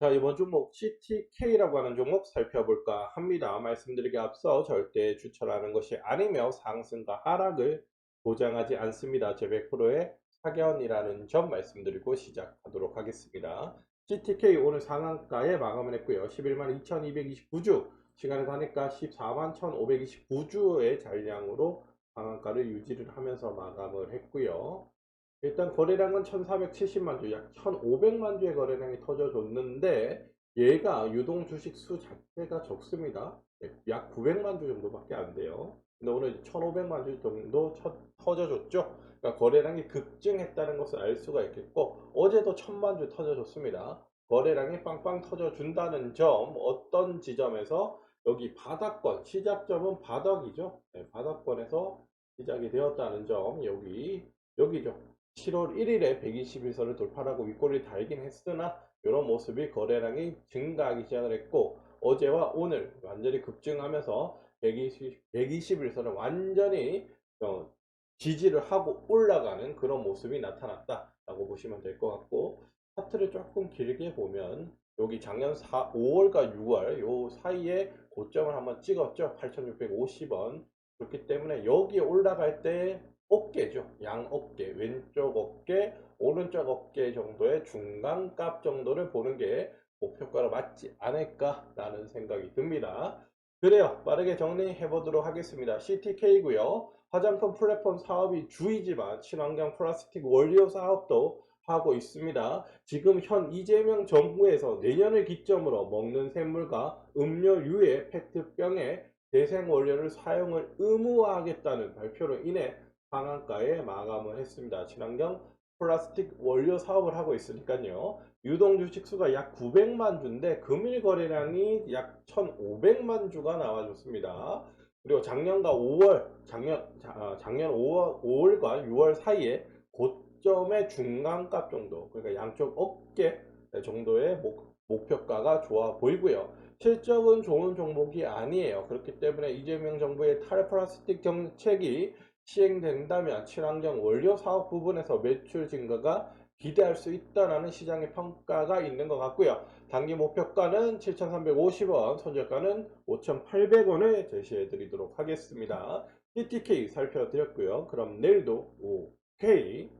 자, 이번 종목 CTK라고 하는 종목 살펴볼까 합니다. 말씀드리기 앞서 절대 추천하는 것이 아니며 상승과 하락을 보장하지 않습니다. 제 100%의 사견이라는 점 말씀드리고 시작하도록 하겠습니다. CTK 오늘 상한가에 마감을 했고요. 11만 2229주, 시간을 가니까 14만 1529주의 잔량으로 상한가를 유지를 하면서 마감을 했고요. 일단 거래량은 1470만 주, 약 1500만 주의 거래량이 터져줬는데 얘가 유동 주식 수 자체가 적습니다. 네, 약 900만 주 정도밖에 안 돼요. 근데 오늘 1500만 주 정도 쳐- 터져줬죠. 그러니까 거래량이 급증했다는 것을 알 수가 있겠고 어제도 1000만 주 터져줬습니다. 거래량이 빵빵 터져준다는 점 어떤 지점에서 여기 바닥권 시작점은 바닥이죠. 네, 바닥권에서 시작이 되었다는 점 여기 여기죠. 7월 1일에 121선을 돌파하고 윗골이 달긴 했으나 이런 모습이 거래량이 증가하기 시작을 했고 어제와 오늘 완전히 급증하면서 120, 121선을 완전히 어, 지지를 하고 올라가는 그런 모습이 나타났다 라고 보시면 될 것 같고 차트를 조금 길게 보면 여기 작년 4, 5월과 6월 요 사이에 고점을 한번 찍었죠? 8650원 그렇기 때문에 여기에 올라갈 때 어깨죠. 양 어깨, 왼쪽 어깨, 오른쪽 어깨 정도의 중간값 정도를 보는 게 목표가로 맞지 않을까라는 생각이 듭니다. 그래요. 빠르게 정리해 보도록 하겠습니다. CTK고요. 화장품 플랫폼 사업이 주이지만 친환경 플라스틱 원료 사업도 하고 있습니다. 지금 현 이재명 정부에서 내년을 기점으로 먹는 샘물과 음료류의 페트병에 대생 원료를 사용을 의무화하겠다는 발표로 인해 상한가에 마감을 했습니다. 친환경 플라스틱 원료 사업을 하고 있으니까요. 유동 주식 수가 약 900만 주인데 금일 거래량이 약 1,500만 주가 나와줬습니다. 그리고 작년과 5월, 작년, 자- 아, 작년 5월, 5월과 6월 사이에 고점의 중간값 정도, 그러니까 양쪽 어깨 정도의 목, 목표가가 좋아 보이고요. 실적은 좋은 종목이 아니에요. 그렇기 때문에 이재명 정부의 탈플라스틱 정책이 시행된다면 친환경 원료 사업 부분에서 매출 증가가 기대할 수 있다라는 시장의 평가가 있는 것 같고요. 단기 목표가는 7,350원, 손절가는 5,800원을 제시해 드리도록 하겠습니다. TTK 살펴드렸고요. 그럼 내일도 오케이.